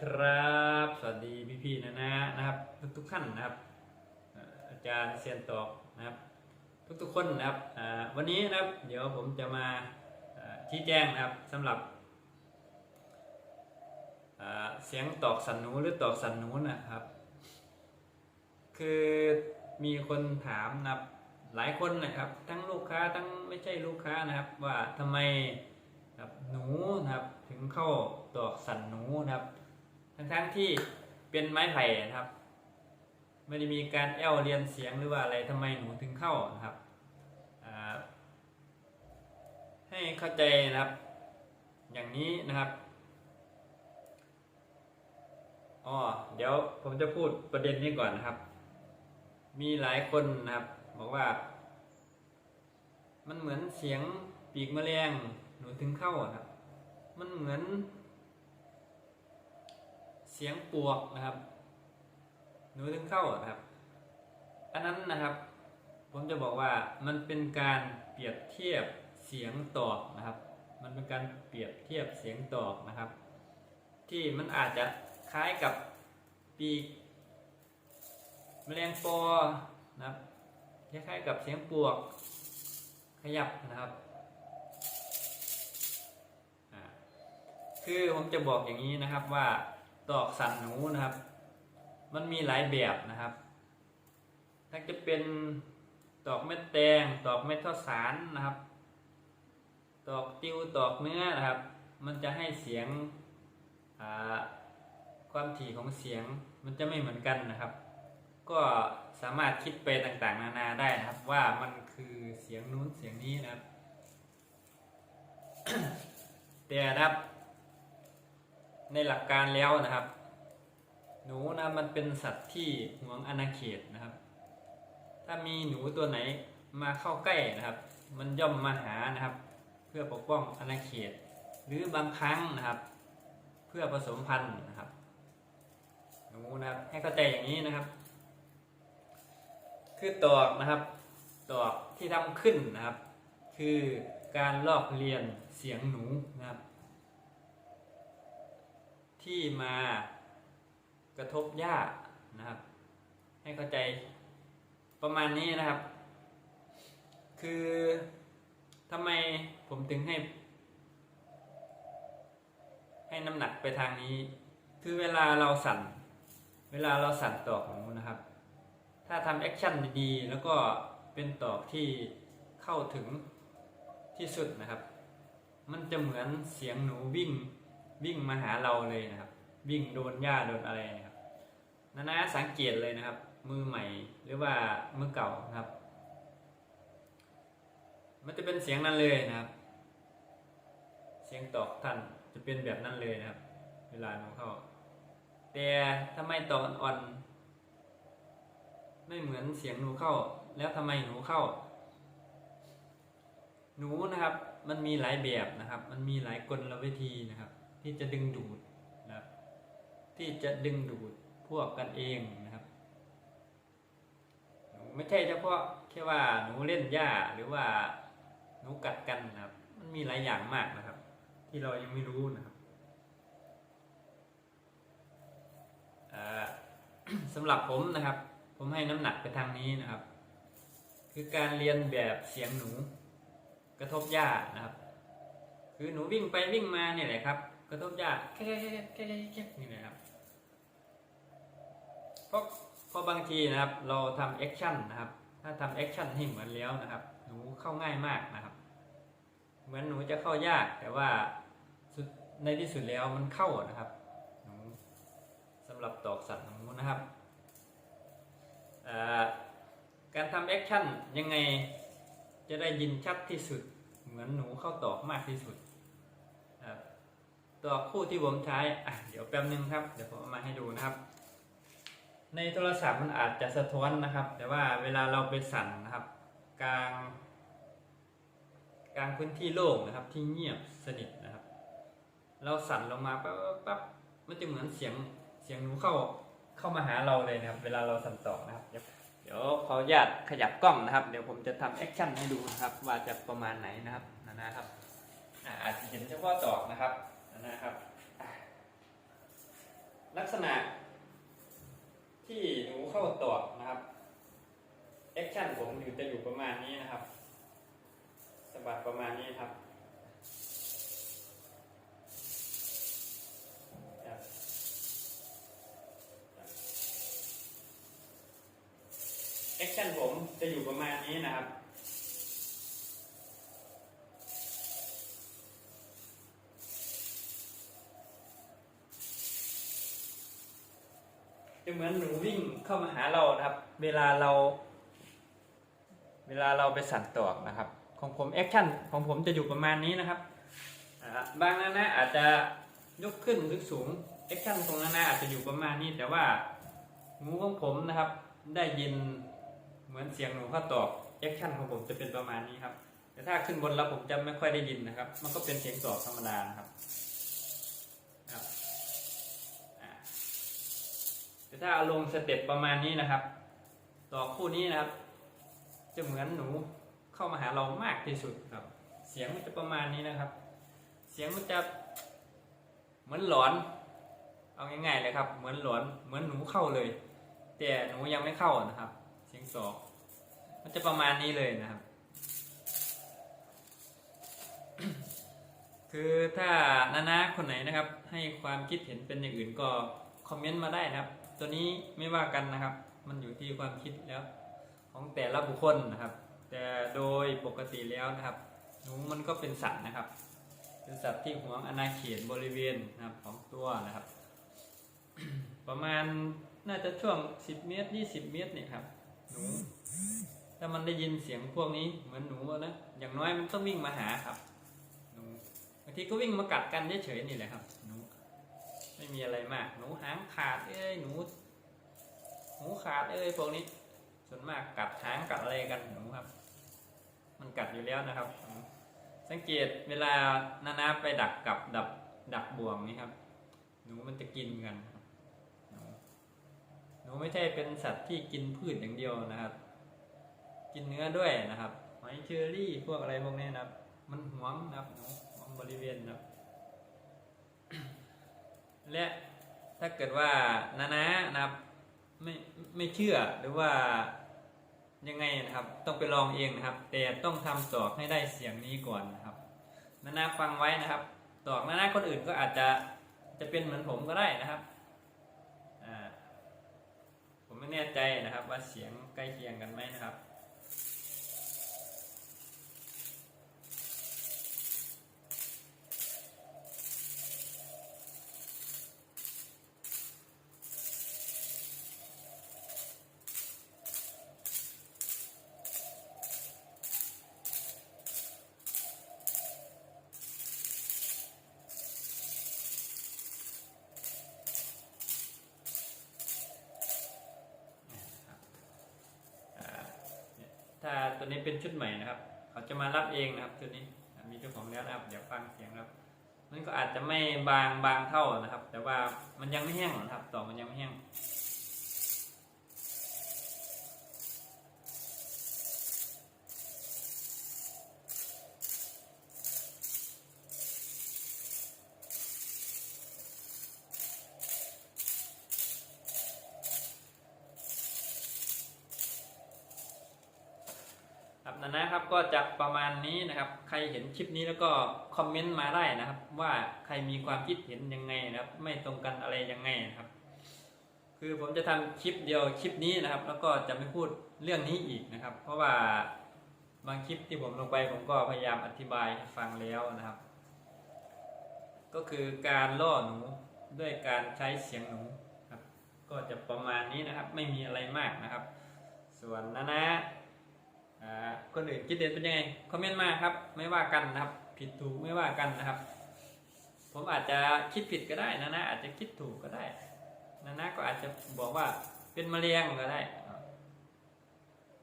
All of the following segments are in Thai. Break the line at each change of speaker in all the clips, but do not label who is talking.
ครับ สวัสดีพี่พี่ๆนะนะนะครับทุกทุกๆท่านนะครับ อาจารย์เซียนตอกนะครับ ทุกทุกๆคนนะครับวันนี้นะครับ เดี๋ยวผมจะมาเอ่อชี้แจงนะครับสำหรับเสียงตอกสันหนูหรือตอกสันหนูนะครับ คือมีคนถามนะครับหลายคนนะครับ ทั้งลูกค้าทั้งไม่ใช่ลูกค้านะครับ ว่าทำไมครับหนูนะครับถึงเข้าตอกสันหนูนะครับ ทั้งๆที่เป็นไม้ไผ่นะครับ ไม่ได้มีการแอวเรียนเสียงหรือว่าอะไรทำไมหนูถึงเข้านะครับ ให้เข้าใจนะครับ อย่างนี้นะครับอ๋อเดี๋ยวผมจะพูดประเด็นนี้ก่อนนะครับ มีหลายคนนะครับ บอกว่า มันเหมือนเสียงปีกแมลงหนูถึงเข้าอะครับ มันเหมือน เสียงปวกนะครับ หนูถึงเข้าอะครับ อันนั้นนะครับ ผมจะบอกว่ามันเป็นการเปรียบเทียบเสียงตอบนะครับ มันเป็นการเปรียบเทียบเสียงตอบนะครับ ที่มันอาจจะคล้ายกับปีกแมลงปอนะครับคล้ายๆกับเสียงปวกขยับนะครับ คือผมจะบอกอย่างนี้นะครับว่า ตอกสันหนูนะครับ มันมีหลายแบบนะครับถ้าจะเป็นตอกเม็ดแตงตอกเม็ดข้าวสารนะครับตอกติวตอกเนื้อนะครับ มันจะให้เสียงความถี่ของเสียงมันจะไม่เหมือนกันนะครับ ก็สามารถคิดไปต่างๆ นานาได้นะครับ ว่ามันคือเสียงนู้นเสียงนี้นะครับ แต่นะครับ ในหลักการแล้วนะครับ หนูนะมันเป็นสัตว์ที่หวงอาณาเขตนะครับ ถ้ามีหนูตัวไหนมาเข้าใกล้นะครับ มันย่อมมาหานะครับ เพื่อปกป้องอาณาเขต หรือบางครั้งนะครับ เพื่อผสมพันธุ์นะครับ หนูนะครับให้เข้าใจอย่างนี้นะครับ คือตอกนะครับ ตอกที่ทำขึ้นนะครับ คือการลอกเลียนเสียงหนูนะครับ ที่มากระทบหญ้านะครับ ให้เข้าใจประมาณนี้นะครับ คือทำไมผมถึงให้ ให้น้ำหนักไปทางนี้ คือเวลาเราสั่น เวลาเราสั่นตอกหนูนะครับ ถ้าทำแอคชั่นดีๆ แล้วก็เป็นตอกที่เข้าถึงที่สุดนะครับ มันจะเหมือนเสียงหนูวิ่ง วิ่งมาหาเราเลยนะครับ วิ่งโดนหญ้าโดนอะไรนะครับนานาสังเกตเลยนะครับ มือใหม่หรือว่ามือเก่านะครับ มันจะเป็นเสียงนั้นเลยนะครับ เสียงตอกท่านจะเป็นแบบนั้นเลยนะครับ เวลาหนูเข้า แต่ทำไมตอกอ่อนไม่เหมือนเสียงหนูเข้า แล้วทำไมหนูเข้า หนูนะครับ มันมีหลายแบบนะครับ มันมีหลายกลวิธีนะครับ ที่จะดึงดูดนะครับที่จะดึงดูดพวกกันเองนะครับ ไม่ใช่เฉพาะแค่ว่าหนูเล่นหญ้าหรือว่าหนูกัดกันนะครับ มันมีหลายอย่างมากนะครับ ที่เรายังไม่รู้นะครับสำหรับผมนะครับ ผมให้น้ำหนักไปทางนี้นะครับ คือการเรียนแบบเสียงหนูกระทบหญ้านะครับ คือหนูวิ่งไปวิ่งมาเนี่ยแหละครับ กระทบหญ้าแค่แค่แค่แค่แค่แค่นี่นะครับเพราะเพราะบางทีนะครับ เราทำแอคชั่นนะครับ ถ้าทำแอคชั่นให้เหมือนแล้วนะครับ หนูเข้าง่ายมากนะครับ เหมือนหนูจะเข้ายากแต่ว่าในที่สุดแล้วมันเข้านะครับหนูสำหรับตอกสัตว์หนูนะครับการทำแอคชั่นยังไงจะได้ยินชัดที่สุด เหมือนหนูเข้าตอกมากที่สุดครับ ตอกคู่ที่ผมใช้อะเดี๋ยวแป๊บนึงครับ เดี๋ยวผมเอามาให้ดูนะครับ ในโทรศัพท์มันอาจจะสะท้อนนะครับ แต่ว่าเวลาเราไปสั่นนะครับ กลางกลางพื้นที่โล่งนะครับ ที่เงียบสนิทนะครับ เราสั่นลงมาปั๊บปั๊บมันจะเหมือนเสียงเสียงหนูเข้าเข้ามาหาเราเลยนะครับ เวลาเราสั่นตอกนะครับเดี๋ยวเดี๋ยวขออนุญาตขยับกล้องนะครับ เดี๋ยวผมจะทำแอคชั่นให้ดูนะครับ ว่าจะประมาณไหนนะครับนะนะครับอาอาจจะเห็นเฉพาะตอกนะครับ นะครับ ลักษณะที่หนูเข้าตอกนะครับแอคชั่นผมอยู่จะอยู่ประมาณนี้นะครับสะบัดประมาณนี้ครับแอคชั่นผมจะอยู่ประมาณนี้นะครับ จะเหมือนหนูวิ่งเข้ามาหาเรานะครับ เวลาเรา เวลาเราไปสั่นตอกนะครับ ของผมแอคชั่นของผมจะอยู่ประมาณนี้นะครับบางนั้นนะอาจจะยกขึ้นหรือสูงแอคชั่นตรงนั้นนะอาจจะอยู่ประมาณนี้ แต่ว่าหูของผมนะครับ ได้ยินเหมือนเสียงหนูเข้าตอกแอคชั่นของผมจะเป็นประมาณนี้ครับแต่ถ้าขึ้นบนแล้วผมจะไม่ค่อยได้ยินนะครับ มันก็เป็นเสียงตอกธรรมดานะครับ แต่ถ้าเอาลงสเต็ปประมาณนี้นะครับต่อคู่นี้นะครับ จะเหมือนหนูเข้ามาหาเรามากที่สุดครับ เสียงมันจะประมาณนี้นะครับ เสียงมันจะเหมือนหลอน เอาง่ายๆเลยครับ เหมือนหลอน เหมือนหนูเข้าเลย แต่หนูยังไม่เข้านะครับ เสียงสองมันจะประมาณนี้เลยนะครับ คือถ้านานาคนไหนนะครับ ให้ความคิดเห็นเป็นอย่างอื่นก็คอมเมนต์มาได้นะครับ ตัวนี้ไม่ว่ากันนะครับ มันอยู่ที่ความคิดแล้ว ของแต่ละบุคคลนะครับ แต่โดยปกติแล้วนะครับหนูมันก็เป็นสัตว์นะครับ เป็นสัตว์ที่หวงอาณาเขตบริเวณนะครับของตัวนะครับ ประมาณน่าจะช่วง 10 เมตร 20 เมตรเนี่ยครับ หนู ถ้ามันได้ยินเสียงพวกนี้เหมือนหนูนะ อย่างน้อยมันต้องวิ่งมาหาครับ หนูบางทีก็วิ่งมากัดกันเฉยๆนี่แหละครับ ไม่มีอะไรมาก หนูหางขาดเอ้ยหนูหนูขาดเอ้ยพวกนี้ส่วนมากกัดหางกัดอะไรกันหนูครับ มันกัดอยู่แล้วนะครับ สังเกตเวลานานาไปดักกับดับดักบ่วงนี่ครับ หนูมันจะกินกันหนูหนูไม่ใช่เป็นสัตว์ที่กินพืชอย่างเดียวนะครับ กินเนื้อด้วยนะครับหอยเชอรี่พวกอะไรพวกนี้นะครับ มันหวงนะครับหนูหวงบริเวณนะครับ และถ้าเกิดว่านานานะครับไม่ไม่เชื่อหรือว่ายังไงนะครับต้องไปลองเองนะครับ แต่ต้องทำตอกให้ได้เสียงนี้ก่อนนะครับนานาฟังไว้นะครับตอกนานาคนอื่นก็อาจจะจะเป็นเหมือนผมก็ได้นะครับผมไม่แน่ใจนะครับว่าเสียงใกล้เคียงกันไหมนะครับ ตัวนี้เป็นชุดใหม่นะครับ เขาจะมารับเองนะครับชุดนี้มีเจ้าของแล้วนะครับ เดี๋ยวฟังเสียงครับ มันก็อาจจะไม่บางบางเท่านะครับ แต่ว่ามันยังไม่แห้งนะครับต่อมันยังไม่แห้ง นะนะครับก็จะประมาณนี้นะครับ ใครเห็นคลิปนี้แล้วก็คอมเมนต์มาได้นะครับ ว่าใครมีความคิดเห็นยังไงนะครับ ไม่ตรงกันอะไรยังไงนะครับ คือผมจะทำคลิปเดียวคลิปนี้นะครับ แล้วก็จะไม่พูดเรื่องนี้อีกนะครับ เพราะว่าบางคลิปที่ผมลงไปผมก็พยายามอธิบายให้ฟังแล้วนะครับ ก็คือการล่อหนูด้วยการใช้เสียงหนูครับ ก็จะประมาณนี้นะครับ ไม่มีอะไรมากนะครับ ส่วนนะนะ คนอื่นคิดเห็นเป็นยังไงคอมเมนต์มาครับ ไม่ว่ากันนะครับ ผิดถูกไม่ว่ากันนะครับ ผมอาจจะคิดผิดก็ได้นะนะอาจจะคิดถูกก็ได้นะนะก็อาจจะบอกว่าเป็นมะเร็งก็ได้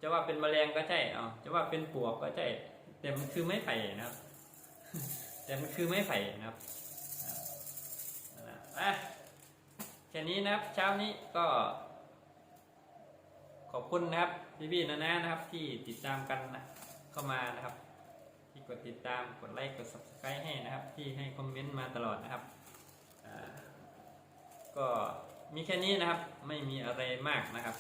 จะว่าเป็นมะเร็งก็ใช่อ่าจะว่าเป็นปวกก็ใช่แต่มันคือไม่ไผ่นะครับ แต่มันคือไม่ไผ่นะครับอ่านั่นนะอะแค่นี้นะครับ เช้านี้ก็ ขอบคุณนะครับพี่ๆนะนะนะครับ ที่ติดตามกันนะเข้ามานะครับ ที่กดติดตามกดไลค์กด subscribe ให้นะครับ ที่ให้คอมเมนต์มาตลอดนะครับก็มีแค่นี้นะครับไม่มีอะไรมากนะครับ